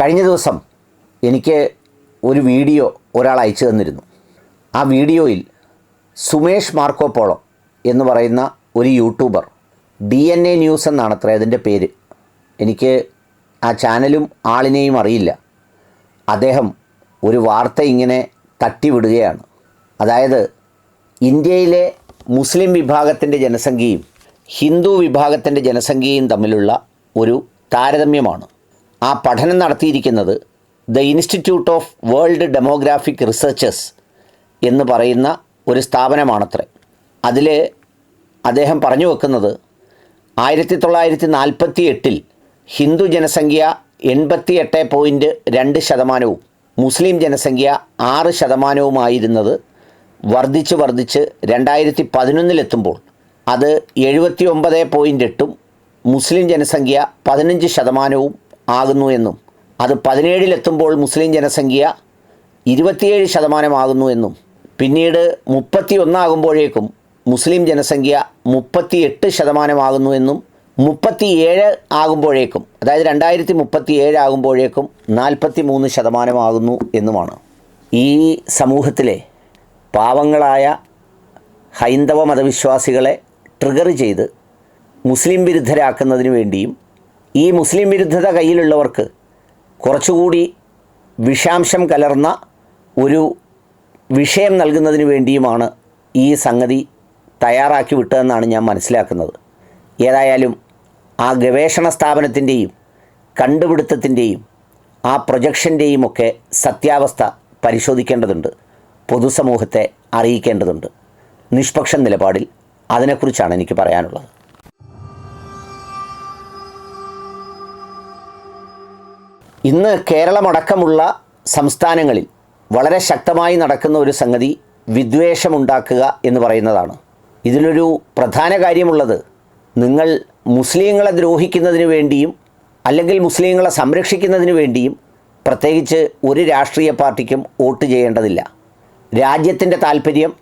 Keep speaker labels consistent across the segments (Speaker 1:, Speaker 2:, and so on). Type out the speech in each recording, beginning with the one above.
Speaker 1: കഴിഞ്ഞ ദിവസം എനിക്ക് ഒരു വീഡിയോ ഒരാൾ അയച്ചു തന്നിരുന്നു. ആ വീഡിയോയിൽ സുമേഷ് മാർക്കോ പോളോ എന്ന് പറയുന്ന ഒരു YouTuber D N A news എന്നാണ് അത്ര അതിന്റെ പേര്. എനിക്ക് ആ ചാനലും ആളിനെയും അറിയില്ല. അദ്ദേഹം ഒരു വാർത്ത ഇങ്ങനെ തട്ടിവിടുകയാണ്. അതായത് ഇന്ത്യയിലെ മുസ്ലിം വിഭാഗത്തിന്റെ ജനസംഖ്യയും ഹിന്ദു വിഭാഗത്തിന്റെ ജനസംഖ്യയും തമ്മിലുള്ള ഒരു താരതമ്യമാണ്. ആ പഠനം നടത്തിയിരിക്കുന്നത് the institute of world demographic researches എന്ന് പറയുന്ന ഒരു സ്ഥാപനമാണത്രേ. അതിൽ അദ്ദേഹം പറഞ്ഞു വെക്കുന്നത് ആയിരത്തി തൊള്ളായിരത്തി നാൽപ്പത്തി എട്ടിൽ ഹിന്ദു ജനസംഖ്യ എൺപത്തി എട്ട് പോയിന്റ് രണ്ട് ശതമാനവും മുസ്ലിം ജനസംഖ്യ ആറ് ശതമാനവുമായിരുന്നത് വർദ്ധിച്ച് വർദ്ധിച്ച് രണ്ടായിരത്തി പതിനൊന്നിലെത്തുമ്പോൾ അത് എഴുപത്തി ഒമ്പത് പോയിന്റ് എട്ടും മുസ്ലിം ജനസംഖ്യ പതിനഞ്ച് ശതമാനവും ആകുന്നു എന്നും. അത് പതിനേഴിലെത്തുമ്പോൾ മുസ്ലിം ജനസംഖ്യ ഇരുപത്തിയേഴ് ശതമാനമാകുന്നു എന്നും. പിന്നീട് മുപ്പത്തി ഒന്നാകുമ്പോഴേക്കും മുസ്ലിം ജനസംഖ്യ മുപ്പത്തിയെട്ട് ശതമാനമാകുന്നു എന്നും മുപ്പത്തിയേഴ് ആകുമ്പോഴേക്കും അതായത് രണ്ടായിരത്തി മുപ്പത്തി ഏഴ് ആകുമ്പോഴേക്കും നാൽപ്പത്തി മൂന്ന് ശതമാനമാകുന്നു എന്നുമാണ്. ഈ സമൂഹത്തിലെ പാവങ്ങളായ ഹൈന്ദവ മതവിശ്വാസികളെ ട്രിഗർ ചെയ്ത് മുസ്ലിം വിരുദ്ധരാക്കുന്നതിന് വേണ്ടിയും ഈ മുസ്ലിം വിരുദ്ധത കയ്യിലുള്ളവർക്ക് കുറച്ചുകൂടി വിഷാംശം കലർന്ന ഒരു വിഷയം നൽകുന്നതിന് വേണ്ടിയുമാണ് ഈ സംഗതി തയ്യാറാക്കി വിട്ടതെന്നാണ് ഞാൻ മനസ്സിലാക്കുന്നത്. ഏതായാലും ആ ഗവേഷണ സ്ഥാപനത്തിന്റെയും കണ്ടുപിടുത്തത്തിന്റെയും ആ പ്രൊജക്ഷന്റെയും ഒക്കെ സത്യാവസ്ഥ പരിശോധിക്കേണ്ടതുണ്ട്. പൊതുസമൂഹത്തെ അറിയിക്കേണ്ടതുണ്ട്. നിഷ്പക്ഷ നിലപാടിൽ അതിനെക്കുറിച്ചാണ് എനിക്ക് പറയാനുള്ളത്. ഇന്ന് കേരളമടക്കമുള്ള സംസ്ഥാനങ്ങളിൽ വളരെ ശക്തമായി നടക്കുന്ന ഒരു സംഗതി വിദ്വേഷമുണ്ടാക്കുക എന്ന് പറയുന്നതാണ്. ഇതിലൊരു പ്രധാന കാര്യമുള്ളത് നിങ്ങൾ മുസ്ലിങ്ങളെ ദ്രോഹിക്കുന്നതിന് വേണ്ടിയും അല്ലെങ്കിൽ മുസ്ലിങ്ങളെ സംരക്ഷിക്കുന്നതിന് വേണ്ടിയും പ്രത്യേകിച്ച് ഒരു രാഷ്ട്രീയ പാർട്ടിക്കും വോട്ട് ചെയ്യേണ്ടതില്ല. രാജ്യത്തിന്റെ താല്പര്യം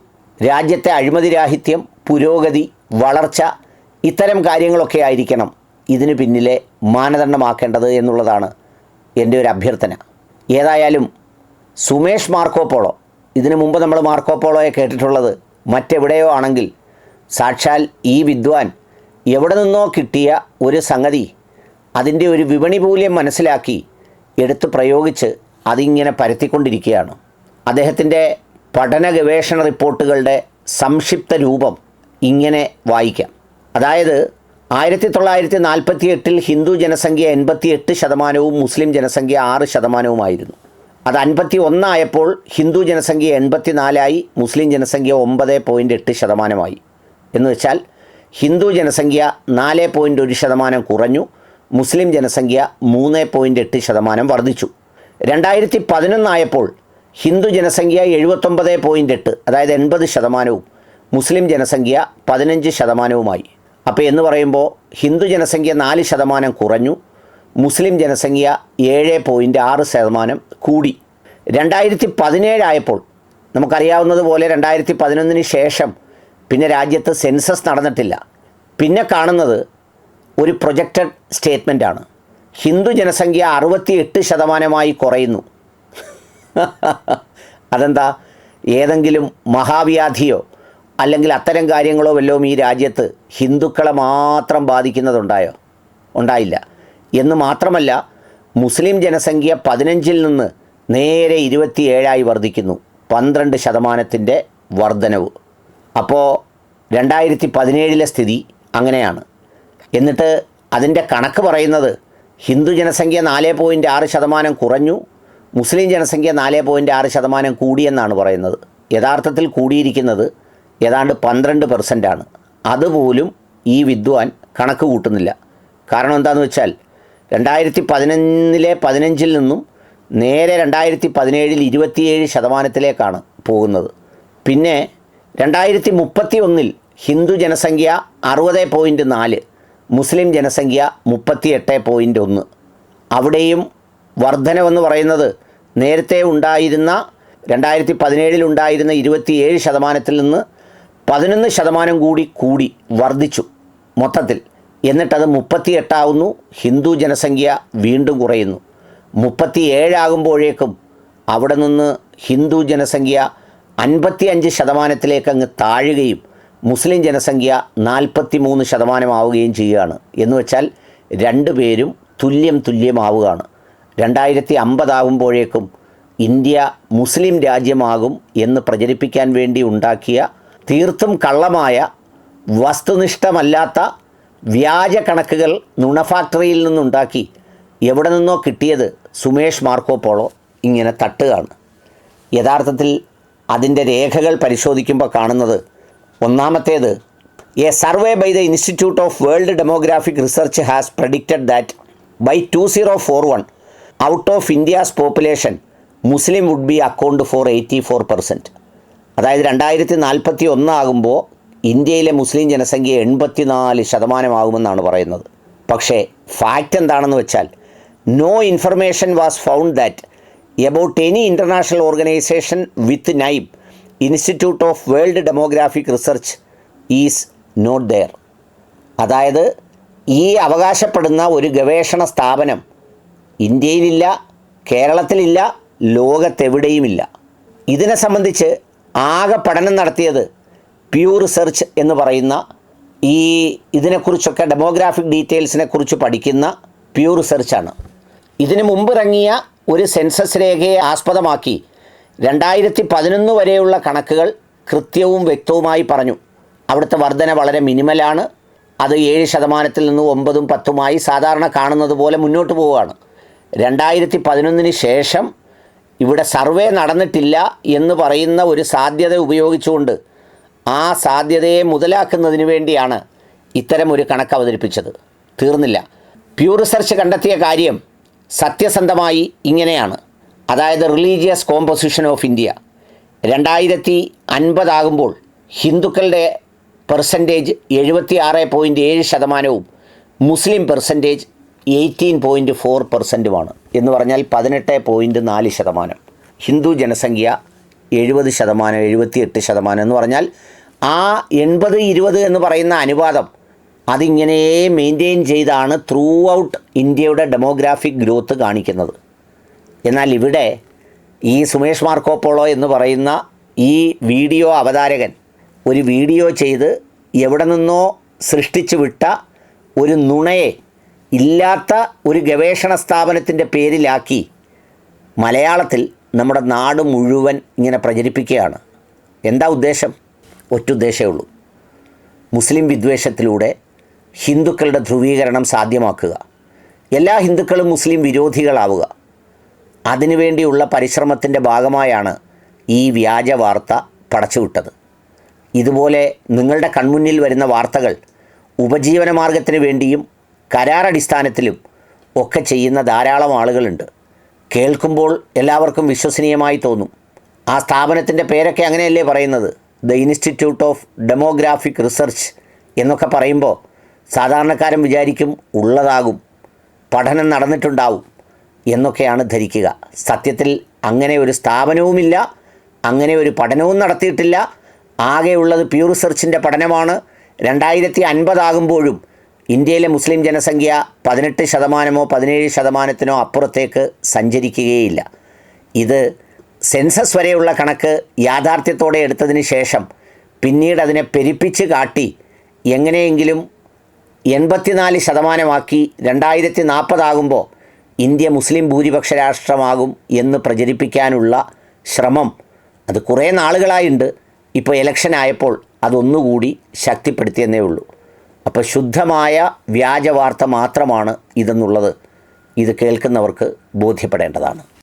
Speaker 1: രാജ്യത്തെ അഴിമതിരാഹിത്യം പുരോഗതി വളർച്ച ഇത്തരം കാര്യങ്ങളൊക്കെ ആയിരിക്കണം ഇതിന് പിന്നിലെ മാനദണ്ഡമാക്കേണ്ടത് എന്നുള്ളതാണ് എന്റെ ഒരു അഭ്യർത്ഥന. ഏതായാലും സുമേഷ് മാർക്കോ പോളോ ഇതിനു മുമ്പ് നമ്മൾ മാർക്കോ പോളോയെ കേട്ടിട്ടുള്ളത് മറ്റെവിടെയോ ആണെങ്കിൽ സാക്ഷാൽ ഈ വിദ്വാൻ എവിടെ നിന്നോ കിട്ടിയ ഒരു സംഗതി അതിന്റെ ഒരു വിപണി മൂല്യം മനസ്സിലാക്കി എടുത്ത് പ്രയോഗിച്ച് അതിങ്ങനെ പരത്തിക്കൊണ്ടിരിക്കുകയാണ്. അദ്ദേഹത്തിന്റെ പഠന ഗവേഷണ റിപ്പോർട്ടുകളുടെ സംക്ഷിപ്ത രൂപം ഇങ്ങനെ വായിക്കാം. അതായത് ആയിരത്തി തൊള്ളായിരത്തി നാൽപ്പത്തി എട്ടിൽ ഹിന്ദു ജനസംഖ്യ എൺപത്തി എട്ട് ശതമാനവും മുസ്ലിം ജനസംഖ്യ ആറ് ശതമാനവുമായിരുന്നു. അത് അൻപത്തി ഒന്നായപ്പോൾ ഹിന്ദു ജനസംഖ്യ എൺപത്തി നാലായി മുസ്ലിം ജനസംഖ്യ ഒമ്പത് പോയിന്റ് എട്ട് ശതമാനമായി. എന്ന് വെച്ചാൽ ഹിന്ദു ജനസംഖ്യ നാല് പോയിന്റ് ഒരു ശതമാനം കുറഞ്ഞു മുസ്ലിം ജനസംഖ്യ മൂന്ന് പോയിന്റ് എട്ട് ശതമാനം വർദ്ധിച്ചു. രണ്ടായിരത്തി പതിനൊന്നായപ്പോൾ ഹിന്ദു ജനസംഖ്യ എഴുപത്തൊമ്പത് പോയിന്റ് എട്ട് അതായത് എൺപത് ശതമാനവും മുസ്ലിം ജനസംഖ്യ പതിനഞ്ച് ശതമാനവുമായി. അപ്പോൾ എന്ന് പറയുമ്പോൾ ഹിന്ദു ജനസംഖ്യ നാല് ശതമാനം കുറഞ്ഞു മുസ്ലിം ജനസംഖ്യ ഏഴ് പോയിന്റ് ആറ് ശതമാനം കൂടി. രണ്ടായിരത്തി പതിനേഴായപ്പോൾ നമുക്കറിയാവുന്നതുപോലെ രണ്ടായിരത്തി പതിനൊന്നിന് ശേഷം പിന്നെ രാജ്യത്ത് സെൻസസ് നടന്നിട്ടില്ല. പിന്നെ കാണുന്നത് ഒരു പ്രൊജക്റ്റഡ് സ്റ്റേറ്റ്മെന്റാണ് ഹിന്ദു ജനസംഖ്യ അറുപത്തി എട്ട് ശതമാനമായി കുറയുന്നു. അതെന്താ? ഏതെങ്കിലും മഹാവ്യാധിയോ അല്ലെങ്കിൽ അത്തരം കാര്യങ്ങളോ വല്ലതും ഈ രാജ്യത്ത് ഹിന്ദുക്കളെ മാത്രം ബാധിക്കുന്നതുണ്ടായോ? ഉണ്ടായില്ല. എന്ന് മാത്രമല്ല മുസ്ലിം ജനസംഖ്യ പതിനഞ്ചിൽ നിന്ന് നേരെ ഇരുപത്തിയേഴായി വർദ്ധിക്കുന്നു. പന്ത്രണ്ട് ശതമാനത്തിന്റെ വർധനവ്. അപ്പോൾ രണ്ടായിരത്തി പതിനേഴിലെ സ്ഥിതി അങ്ങനെയാണ്. എന്നിട്ട് അതിന്റെ കണക്ക് പറയുന്നത് ഹിന്ദു ജനസംഖ്യ നാല് പോയിന്റ് ആറ് ശതമാനം കുറഞ്ഞു മുസ്ലിം ജനസംഖ്യ നാല് പോയിന്റ് ആറ് ശതമാനം കൂടിയെന്നാണ് പറയുന്നത്. യഥാർത്ഥത്തിൽ കൂടിയിരിക്കുന്നത് ഏതാണ്ട് പന്ത്രണ്ട് പെർസെന്റാണ് അതുപോലും ഈ വിദ്വാൻ കണക്ക് കൂട്ടുന്നില്ല. കാരണം എന്താണെന്ന് വെച്ചാൽ രണ്ടായിരത്തി പതിനൊന്നിലെ പതിനഞ്ചിൽ നിന്നും നേരെ രണ്ടായിരത്തി പതിനേഴിൽ ഇരുപത്തിയേഴ് ശതമാനത്തിലേക്കാണ് പോകുന്നത്. പിന്നെ രണ്ടായിരത്തി മുപ്പത്തി ഒന്നിൽ ഹിന്ദു ജനസംഖ്യ അറുപത് പോയിന്റ് നാല് മുസ്ലിം ജനസംഖ്യ മുപ്പത്തി എട്ട് പോയിന്റ് ഒന്ന്. അവിടെയും വർധനവെന്ന് പറയുന്നത് നേരത്തെ ഉണ്ടായിരുന്ന രണ്ടായിരത്തി പതിനേഴിൽ ഉണ്ടായിരുന്ന ഇരുപത്തിയേഴ് ശതമാനത്തിൽ നിന്ന് പതിനൊന്ന് ശതമാനം കൂടി കൂടി വർദ്ധിച്ചു മൊത്തത്തിൽ. എന്നിട്ടത് മുപ്പത്തി എട്ടാവുന്നു ഹിന്ദു ജനസംഖ്യ വീണ്ടും കുറയുന്നു. മുപ്പത്തി ഏഴാകുമ്പോഴേക്കും അവിടെ നിന്ന് ഹിന്ദു ജനസംഖ്യ അൻപത്തി അഞ്ച് ശതമാനത്തിലേക്ക് അങ്ങ് താഴുകയും മുസ്ലിം ജനസംഖ്യ നാൽപ്പത്തി മൂന്ന് ശതമാനമാവുകയും ചെയ്യുകയാണ്. എന്ന് വെച്ചാൽ രണ്ടു പേരും തുല്യം തുല്യമാവുകയാണ്. രണ്ടായിരത്തി അമ്പതാകുമ്പോഴേക്കും ഇന്ത്യ മുസ്ലിം രാജ്യമാകും എന്ന് പ്രചരിപ്പിക്കാൻ വേണ്ടി ഉണ്ടാക്കിയ തീർത്തും കള്ളമായ വസ്തുനിഷ്ഠമല്ലാത്ത വ്യാജ കണക്കുകൾ നുണ ഫാക്ടറിയിൽ നിന്നുണ്ടാക്കി എവിടെ നിന്നോ കിട്ടിയത് സുമേഷ് മാർക്കോ പോളോ ഇങ്ങനെ തട്ടുകയാണ്. യഥാർത്ഥത്തിൽ അതിന്റെ രേഖകൾ പരിശോധിക്കുമ്പോൾ കാണുന്നത് ഒന്നാമത്തേത് a survey by the institute of world demographic research has predicted that by two zero four one out of India's population Muslim would be account for eighty four percent അതായത് രണ്ടായിരത്തി നാൽപ്പത്തി ഒന്നാകുമ്പോൾ ഇന്ത്യയിലെ മുസ്ലിം ജനസംഖ്യ എൺപത്തിനാല് ശതമാനമാകുമെന്നാണ് പറയുന്നത്. പക്ഷേ ഫാക്റ്റ് എന്താണെന്ന് വെച്ചാൽ no information was found that about any international organisation with name institute of world demographic research is not there അതായത് ഈ അവകാശപ്പെടുന്ന ഒരു ഗവേഷണ സ്ഥാപനം ഇന്ത്യയിലില്ല കേരളത്തിലില്ല ലോകത്തെവിടെയുമില്ല. ഇതിനെ സംബന്ധിച്ച് ആകെ പഠനം നടത്തിയത് പ്യൂർ റിസർച്ച് എന്ന് പറയുന്ന ഈ ഇതിനെക്കുറിച്ചൊക്കെ ഡെമോഗ്രാഫിക് ഡീറ്റെയിൽസിനെ കുറിച്ച് പഠിക്കുന്ന പ്യൂർ റിസർച്ചാണ് ഇതിനു മുമ്പ് ഇറങ്ങിയ ഒരു സെൻസസ് രേഖയെ ആസ്പദമാക്കി രണ്ടായിരത്തി പതിനൊന്ന് വരെയുള്ള കണക്കുകൾ കൃത്യവും വ്യക്തവുമായി പറഞ്ഞു. അവിടുത്തെ വർധന വളരെ മിനിമലാണ് അത് ഏഴ് ശതമാനത്തിൽ നിന്ന് ഒമ്പതും പത്തുമായി സാധാരണ കാണുന്നത് പോലെ മുന്നോട്ട് പോവുകയാണ്. രണ്ടായിരത്തി പതിനൊന്നിന് ശേഷം ഇവിടെ സർവേ നടന്നിട്ടില്ല എന്ന് പറയുന്ന ഒരു സാധ്യത ഉപയോഗിച്ചുകൊണ്ട് ആ സാധ്യതയെ മുതലാക്കുന്നതിന് വേണ്ടിയാണ് ഇത്തരം ഒരു കണക്ക് അവതരിപ്പിച്ചത്. തീർന്നില്ല. പ്യൂർ റിസർച്ച് കണ്ടെത്തിയ കാര്യം സത്യസന്ധമായി ഇങ്ങനെയാണ്. അതായത് റിലീജിയസ് കോമ്പോസിഷൻ ഓഫ് ഇന്ത്യ രണ്ടായിരത്തി അൻപതാകുമ്പോൾ ഹിന്ദുക്കളുടെ പെർസെന്റേജ് എഴുപത്തി ആറ് പോയിന്റ് ഏഴ് ശതമാനവും മുസ്ലിം പെർസെന്റേജ് എയ്റ്റീൻ പോയിന്റ് ഫോർ പെർസെന്റുമാണ് എന്ന് പറഞ്ഞാൽ പതിനെട്ട് പോയിന്റ് നാല് ശതമാനം. ഹിന്ദു ജനസംഖ്യ എഴുപത് ശതമാനം എഴുപത്തിയെട്ട് ശതമാനം എന്ന് പറഞ്ഞാൽ ആ എൺപത് ഇരുപത് എന്ന് പറയുന്ന അനുപാതം അതിങ്ങനെ മെയിന്റെയിൻ ചെയ്താണ് ത്രൂ ഔട്ട് ഇന്ത്യയുടെ ഡെമോഗ്രാഫിക് ഗ്രോത്ത് കാണിക്കുന്നത്. എന്നാൽ ഇവിടെ ഈ സുമേഷ് മാർക്കോപ്പോളോ എന്ന് പറയുന്ന ഈ വീഡിയോ അവതാരകൻ ഒരു വീഡിയോ ചെയ്ത് എവിടെ നിന്നോ സൃഷ്ടിച്ചു വിട്ട ഒരു നുണയെ ഇല്ലാത്ത ഒരു ഗവേഷണ സ്ഥാപനത്തിന്റെ പേരിലാക്കി മലയാളത്തിൽ നമ്മുടെ നാട് മുഴുവൻ ഇങ്ങനെ പ്രചരിപ്പിക്കുകയാണ്. എന്താ ഉദ്ദേശം? ഒറ്റ ഉദ്ദേശമേ ഉള്ളൂ. മുസ്ലിം വിദ്വേഷത്തിലൂടെ ഹിന്ദുക്കളുടെ ധ്രുവീകരണം സാധ്യമാക്കുക. എല്ലാ ഹിന്ദുക്കളും മുസ്ലിം വിരോധികളാവുക. അതിനുവേണ്ടിയുള്ള പരിശ്രമത്തിന്റെ ഭാഗമായാണ് ഈ വ്യാജ വാർത്ത പടച്ചുവിട്ടത്. ഇതുപോലെ നിങ്ങളുടെ കൺമുന്നിൽ വരുന്ന വാർത്തകൾ ഉപജീവന മാർഗത്തിന് വേണ്ടിയും കരാറടിസ്ഥാനത്തിലും ഒക്കെ ചെയ്യുന്ന ധാരാളം ആളുകളുണ്ട്. കേൾക്കുമ്പോൾ എല്ലാവർക്കും വിശ്വസനീയമായി തോന്നും. ആ സ്ഥാപനത്തിന്റെ പേരൊക്കെ അങ്ങനെയല്ലേ പറയുന്നത്? The institute of demographic research എന്നൊക്കെ പറയുമ്പോൾ സാധാരണക്കാരൻ വിചാരിക്കും ഉള്ളതാകും പഠനം നടന്നിട്ടുണ്ടാവും എന്നൊക്കെയാണ് ധരിക്കുക. സത്യത്തിൽ അങ്ങനെ ഒരു സ്ഥാപനവുമില്ല അങ്ങനെ ഒരു പഠനവും നടത്തിയിട്ടില്ല. ആകെയുള്ളത് പ്യൂ റിസർച്ചിന്റെ പഠനമാണ്. രണ്ടായിരത്തി അൻപതാകുമ്പോഴും ഇന്ത്യയിലെ മുസ്ലിം ജനസംഖ്യ പതിനെട്ട് ശതമാനമോ പതിനേഴ് ശതമാനത്തിനോ അപ്പുറത്തേക്ക് സഞ്ചരിക്കുകയില്ല. ഇത് സെൻസസ് വരെയുള്ള കണക്ക് യാഥാർത്ഥ്യത്തോടെ എടുത്തതിന് ശേഷം പിന്നീട് അതിനെ പെരുപ്പിച്ച് കാട്ടി എങ്ങനെയെങ്കിലും എൺപത്തിനാല് ശതമാനമാക്കി രണ്ടായിരത്തി നാൽപ്പതാകുമ്പോൾ ഇന്ത്യ മുസ്ലിം ഭൂരിപക്ഷ രാഷ്ട്രമാകും എന്ന് പ്രചരിപ്പിക്കാനുള്ള ശ്രമം അത് കുറേ നാളുകളായുണ്ട്. ഇപ്പോൾ ഇലക്ഷൻ ആയപ്പോൾ അതൊന്നുകൂടി ശക്തിപ്പെടുത്തിയെന്നേ ഉള്ളൂ. അപ്പോൾ ശുദ്ധമായ വ്യാജവാർത്ത മാത്രമാണ് ഇതെന്നുള്ളത്. ഇത് കേൾക്കുന്നവർക്ക് ബോധ്യപ്പെടേണ്ടതാണ്.